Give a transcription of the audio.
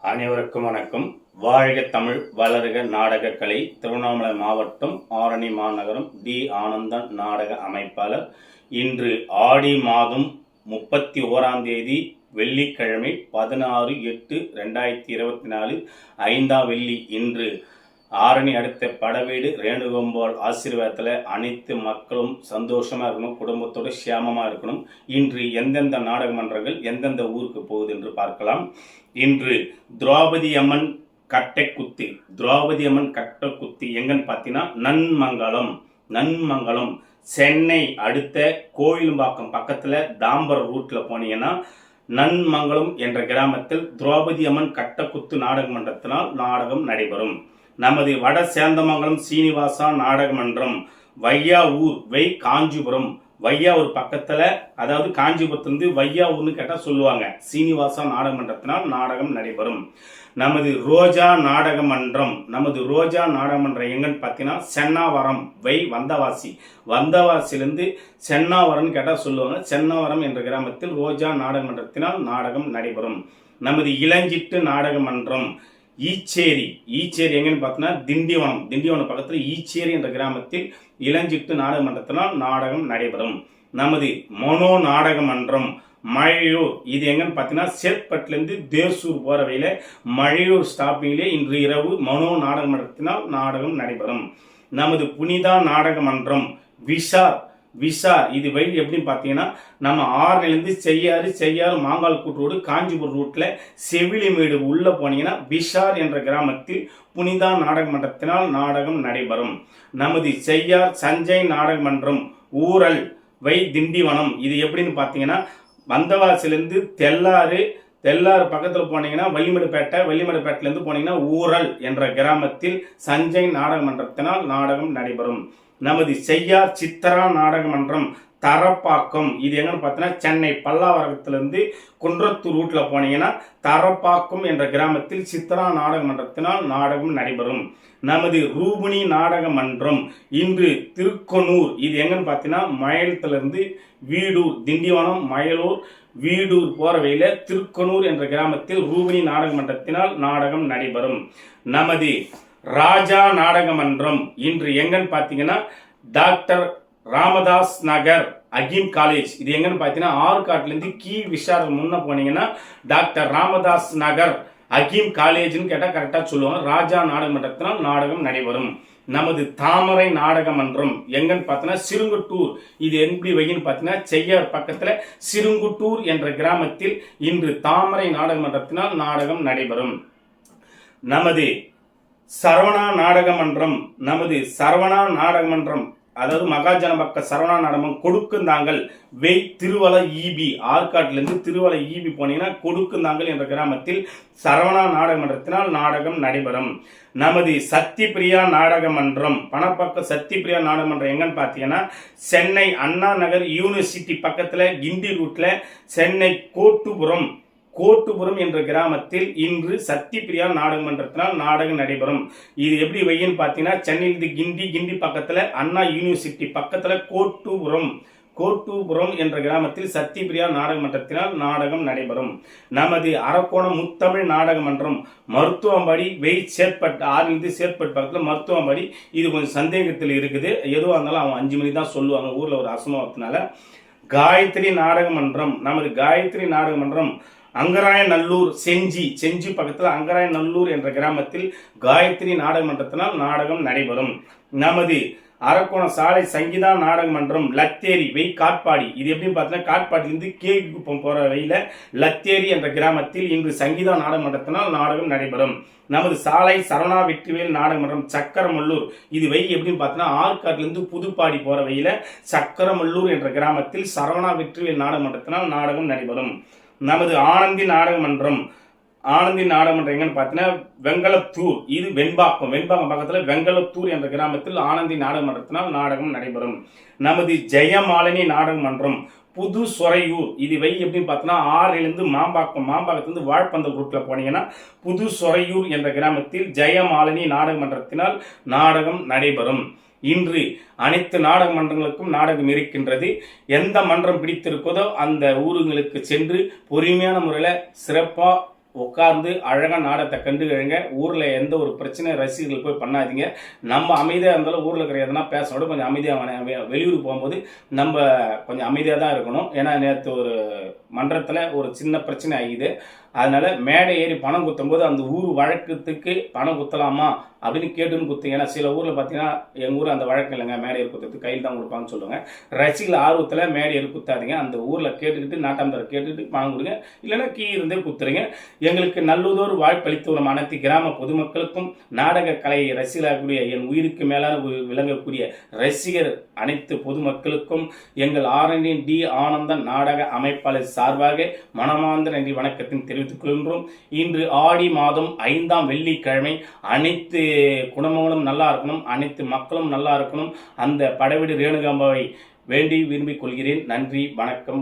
அனைவருக்கும் வணக்கம். வாழ்க தமிழ் வளர்க நாடக கலை. திருவண்ணாமலை மாவட்டம் ஆரணி மாநகரம் டி. ஆனந்தன் நாடக அமைப்பாளர். இன்று ஆடி மாதம் முப்பத்தி ஓராம் தேதி வெள்ளிக்கிழமை பதினாறு எட்டு ரெண்டாயிரத்தி இருபத்தி நாலு ஐந்தாம் வெள்ளி இன்று ஆரணி அடுத்த படவீடு ரேணுகம்பால் ஆசீர்வாதத்தில் அனைத்து மக்களும் சந்தோஷமாக இருக்கணும் குடும்பத்தோட சேமமாக இருக்கணும். இன்று எந்தெந்த நாடக மன்றங்கள் எந்தெந்த ஊருக்கு போகுது என்று பார்க்கலாம். இன்று திரௌபதி அம்மன் கட்டைக்குத்தி திரௌபதி அம்மன் கட்டைக்குத்தி எங்கன்னு பார்த்தீங்கன்னா நன்மங்கலம் நன்மங்கலம். சென்னை அடுத்த கோயிலும்பாக்கம் பக்கத்தில் தாம்பரம் ரூட்டில் போனீங்கன்னா நன்மங்கலம் என்ற கிராமத்தில் திரௌபதி அம்மன் கட்டக்குத்து நாடக மன்றத்தினால் நாடகம் நடைபெறும். நமது வட சேந்தமங்கலம் சீனிவாசா நாடக மன்றம் வையாவூர் வை காஞ்சிபுரம். வையாவூர் பக்கத்தில் அதாவது காஞ்சிபுரத்துலேருந்து வையா ஊர்னு கேட்டால் சொல்லுவாங்க. சீனிவாசா நாடக மன்றத்தினால் நாடகம் நடைபெறும். நமது ரோஜா நாடக மன்றம் நமது ரோஜா நாடக மன்றம் எங்கன்னு பார்த்தீங்கன்னா சென்னாவரம் வை வந்தவாசி. வந்தவாசிலேருந்து சென்னாவரம்னு கேட்டால் சொல்லுவாங்க. சென்னாவரம் என்ற கிராமத்தில் ரோஜா நாடக மன்றத்தினால் நாடகம் நடைபெறும். நமது இளஞ்சிட்டு நாடக மன்றம் ஈச்சேரி. ஈச்சேரி எங்கன்னு பார்த்தோன்னா திண்டிவனம். திண்டிவனம் பக்கத்தில் ஈச்சேரி என்ற கிராமத்தில் இளஞ்சிட்டு நாடக மன்றத்தினால் நாடகம் நடைபெறும். நமது மனோ நாடக மன்றம் மழையூர். இது எங்கன்னு பார்த்தீங்கன்னா சேத்பட்டிலேருந்து தேசூர் போகிற வழியில மழையூர் ஸ்டாப்பிங்கிலே இன்று இரவு மனோ நாடக மன்றத்தினால் நாடகம் நடைபெறும். நமது புனிதா நாடக மன்றம் விஷார் விஷார் இது வழி எப்படின்னு பார்த்தீங்கன்னா நம்ம ஆறுலேருந்து செய்யாறு செய்யாறு மாங்கால் கூட்டு ரோடு காஞ்சிபுரம் ரூட்டில் செவிலிமேடு உள்ளே போனீங்கன்னா விஷார் என்ற கிராமத்தில் புனிதா நாடக மன்றத்தினால் நாடகம் நடைபெறும். நமது செய்யார் சஞ்சய் நாடக மன்றம் ஊரல் வை திண்டிவனம் இது எப்படின்னு பார்த்தீங்கன்னா வந்தவாசிலேருந்து தெல்லாறு தெல்லாறு பக்கத்தில் போனீங்கன்னா வள்ளிமடுப்பேட்டை வள்ளிமடுப்பேட்டிலேருந்து போனீங்கன்னா ஊரல் என்ற கிராமத்தில் சஞ்சய் நாடக மன்றத்தினால் நாடகம் நடைபெறும். நமது செய்யார் சித்தரா நாடக மன்றம் தரப்பாக்கம். இது எங்கன்னு பார்த்தீங்கன்னா சென்னை பல்லாவரத்திலிருந்து குன்றத்தூர் ரூட்டில் போனீங்கன்னா தரப்பாக்கம் என்ற கிராமத்தில் சித்ரா நாடக மன்றத்தினால் நாடகம் நடைபெறும். நமது ரூபிணி நாடக மன்றம் இன்று திருக்கனூர். இது எங்கன்னு பார்த்தீங்கன்னா மயலத்திலிருந்து வீடூர் திண்டிவனம் மயலூர் வீடூர் போற வழியில திருக்கனூர் என்ற கிராமத்தில் ரூபிணி நாடக மன்றத்தினால் நாடகம் நடைபெறும். நமது ராஜா நாடக மன்றம் இன்று எங்கன்னு பார்த்தீங்கன்னா டாக்டர் ராமதாஸ் நகர் அகீம் காலேஜ். இது எங்கன்னு பார்த்தீங்கன்னா ஆறுகாட்டிலேருந்து கீ விஷால் முன்ன போனீங்கன்னா டாக்டர் ராமதாஸ் நகர் அகீம் காலேஜ்னு கேட்டால் கரெக்டாக சொல்லுவாங்க. ராஜா நாடகமன்றத்தினால் நாடகம் நடைபெறும். நமது தாமரை நாடக மன்றம் எங்கன்னு பார்த்தோன்னா சிறுங்குட்டூர். இது எப்படி வைன்னு பார்த்தீங்கன்னா செய்யார் பக்கத்தில் சிறுங்குட்டூர் என்ற கிராமத்தில் இன்று தாமரை நாடக மன்றத்தினால் நாடகம் நடைபெறும். நமது சரவணா நாடக மன்றம் நமது சரவணா நாடக மன்றம் அதாவது மகாஜன பக்க சரவணா நாடகம் கொடுக்குந்தாங்கல் வெய் திருவல ஈபி ஆற்காட்டிலிருந்து திருவல ஈபி போனீங்கன்னா கொடுக்குந்தாங்கல் என்ற கிராமத்தில் சரவணா நாடக மன்றத்தினால் நாடகம் நடைபெறும். நமது சக்திப்பிரியா நாடக மன்றம் பணப்பக்க சக்தி நாடக மன்றம் எங்கன்னு பார்த்தீங்கன்னா சென்னை அண்ணா நகர் யூனிவர்சிட்டி பக்கத்தில் கிண்டி ரூட்டில் சென்னை கோட்டுபுரம் கோட்டுபுரம் என்ற கிராமத்தில் இன்று சக்தி பிரியா நாடக மன்றத்தினால் நாடகம் நடைபெறும். இது எப்படி வையன்னு பார்த்தீங்கன்னா சென்னையிலிருந்து கிண்டி கிண்டி பக்கத்தில் அண்ணா யூனிவர்சிட்டி பக்கத்தில் கோட்டுபுரம். கோட்டுபுரம் என்ற கிராமத்தில் சத்தியபிரியா நாடக மன்றத்தினால் நாடகம் நடைபெறும். நமது அரக்கோணம் முத்தமிழ் நாடக மன்றம் மருத்துவம்படி வெய் சேற்பட்டு ஆறிலிருந்து சேற்பட்டு பக்கத்தில் மருத்துவம்படி இது கொஞ்சம் சந்தேகத்தில் இருக்குது. எதுவாக இருந்தாலும் அவங்க அஞ்சு மணி தான் சொல்லுவாங்க ஊரில் ஒரு அசம்பவத்தினால காயத்ரி நாடக மன்றம் நமது காயத்ரி நாடக மன்றம் அங்கராயநல்லூர் செஞ்சி செஞ்சி பக்கத்தில் அங்கராயநல்லூர் என்ற கிராமத்தில் காயத்ரி நாடக மன்றத்தினால் நாடகம் நடைபெறும். நமது அரக்கோணம் சாலை சங்கீதா நாடக மன்றம் லத்தேரி வெய் காட்பாடி. இது எப்படின்னு பார்த்தீங்கன்னா காட்பாடியிலிருந்து கேக்கு போகிற வழியில் லத்தேரி என்ற கிராமத்தில் இன்று சங்கீதா நாடக மன்றத்தினால் நாடகம் நடைபெறும். நமது சாலை சரவணா வெற்றிவேல் நாடக மன்றம் சக்கரமல்லூர். இது வை எப்படின்னு பார்த்தீங்கன்னா ஆற்காட்டிலிருந்து புதுப்பாடி போகிற வழியில் சக்கரமல்லூர் என்ற கிராமத்தில் சரவணா வெற்றிவேல் நாடக மன்றத்தினால் நாடகம் நடைபெறும். நமது ஆனந்தி நாடகமன்றம் ஆனந்தி நாடகமன்றம் எங்கன்னு பார்த்தீங்கன்னா வெங்கலத்தூர். இது வெண்பாக்கம். வெண்பாக்கம் பக்கத்தில் வெங்கலத்தூர் என்ற கிராமத்தில் ஆனந்தி நாடகமன்றத்தினால் நாடகம் நடைபெறும். நமது ஜெயமாலினி நாடகமன்றம் புது சொரையூர். இது வை எப்படின்னு பார்த்தோன்னா ஆறிலிருந்து மாம்பாக்கம் மாம்பாக்கத்திலிருந்து வாழ்பந்த குரூப்பில் போனீங்கன்னா புது சொரையூர் என்ற கிராமத்தில் ஜெயமாலினி நாடக மன்றத்தினால் நாடகம் நடைபெறும். இன்று அனைத்து நாடக மன்றங்களுக்கும் நாடகம் இருக்கின்றது. எந்த மன்றம் பிடித்திருக்கதோ அந்த ஊருங்களுக்கு சென்று பொறுமையான முறையில் சிறப்பாக உட்கார்ந்து அழகாக நாடகத்தை கண்டு ஊரில் எந்த ஒரு பிரச்சனை ரசிகர்கள் போய் பண்ணாதீங்க. நம்ம அமைதியாக இருந்தாலும் ஊரில் இருக்கிற எதனா பேசணும் கொஞ்சம் அமைதியாக வெளியூர் போகும்போது நம்ம கொஞ்சம் அமைதியாக தான் இருக்கணும். ஏன்னா நேற்று ஒரு மன்றத்தில் ஒரு சின்ன பிரச்சனை ஆகிது. அதனால மேடை ஏறி பணம் குத்தும்போது அந்த ஊர் வழக்கத்துக்கு பணம் குத்தலாமா அப்படின்னு கேட்டுன்னு குத்துங்க ஏன்னா சில ஊரில் பார்த்தீங்கன்னா எங்கள் ஊர் அந்த வழக்கம் இல்லைங்க. மேடை ஏறி குத்துறதுக்கு கையில் தான் கொடுப்பாங்கன்னு சொல்லுவாங்க. ரசிகள் ஆர்வத்தில் மேடை ஏறி குத்தாதீங்க. அந்த ஊரில் கேட்டுக்கிட்டு நாட்டாம்பரை கேட்டுக்கிட்டு பணம் கொடுங்க. இல்லைன்னா கீ இருந்தே குத்துறீங்க. எங்களுக்கு நல்லதொரு வாய்ப்பளித்து வரும் அனைத்து கிராம பொதுமக்களுக்கும் நாடக கலையை ரசிகளாகக்கூடிய என் உயிருக்கு மேலான விளங்கக்கூடிய ரசிகர் அனைத்து பொதுமக்களுக்கும் எங்கள் ஆரணியின் டி ஆனந்தன் நாடக அமைப்பாளர் சார்பாக மனமார்ந்த நன்றி வணக்கத்தின் தெரிவித்துக் கொள்கின்றோம். இன்று ஆடி மாதம் ஐந்தாம் வெள்ளிக்கிழமை அனைத்து குடும்பங்களும் நல்லா இருக்கணும் அனைத்து மக்களும் நல்லா இருக்கணும். அந்த படைவிடு ரேணுகாம்பாவை வேண்டி விரும்பிக் கொள்கிறேன். நன்றி வணக்கம்.